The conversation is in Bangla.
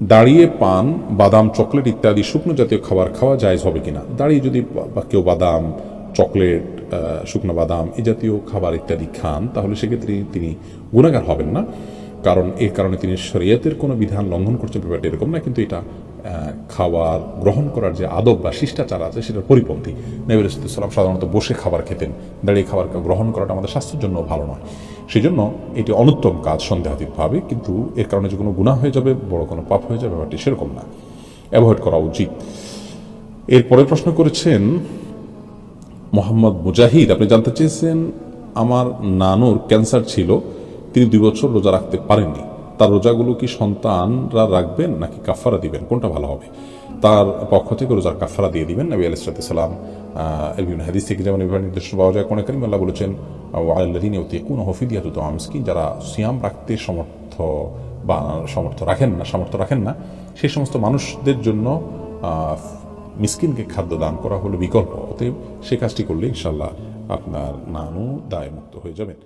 দাঁড়িয়ে পান, বাদাম, চকলেট ইত্যাদি শুকনো জাতীয় খাবার খাওয়া জায়জ হবে কিনা? দাঁড়িয়ে যদি কেউ বাদাম, চকলেট শুকনো বাদাম এ জাতীয় খাবার ইত্যাদি খান, তাহলে সেক্ষেত্রে তিনি গুণাগার হবেন না। কারণ এর কারণে তিনি শরীয়তের কোনো বিধান লঙ্ঘন করছেন, ব্যাপারটা এরকম না, কিন্তু এটা খাবার গ্রহণ করার যে আদব বা শিষ্টাচার আছে, সেটার পরিপন্থী। নবীর সাল্লাম সাধারণত বসে খাবার খেতেন। দাঁড়িয়ে খাবার গ্রহণ করাটা আমাদের স্বাস্থ্যের জন্য ভালো নয়। সেই জন্য এটি অনুত্তম কাজ সন্দেহাতীতভাবে, কিন্তু এর কারণে যে কোনো গুণা হয়ে যাবে, বড় কোনো পাপ হয়ে যাবে, ব্যাপারটি সেরকম না। অ্যাভয়েড করা উচিত। এরপরে প্রশ্ন করেছেন মোহাম্মদ মুজাহিদ, আপনি জানতে চেয়েছেন আমার নানুর ক্যান্সার ছিল, তিনি দুই বছর রোজা রাখতে পারেননি। তার রোজাগুলো কি সন্তানরা রাখবেন নাকি কাফারা দিবেন? কোনটা ভালো হবে? তার পক্ষ থেকে রোজার কাফারা দিয়ে দিবেন নবী আলাইসালাম এর বিভিন্ন হাদিস থেকে যেমন এভাবে নির্দেশ পাওয়া যায় কোন করিম আল্লাহ বলেছেন আল্লাহিন কোন হফিদিয়াত তো আমসকিন যারা সিয়াম রাখতে সমর্থ বা সমর্থ রাখেন না, সামর্থ্য রাখেন না, সেই সমস্ত মানুষদের জন্য মিসকিনকে খাদ্য দান করা হলো বিকল্প। অতএব সে কাজটি করলে ইনশাল্লাহ আপনার নানু দায় মুক্ত হয়ে যাবেন।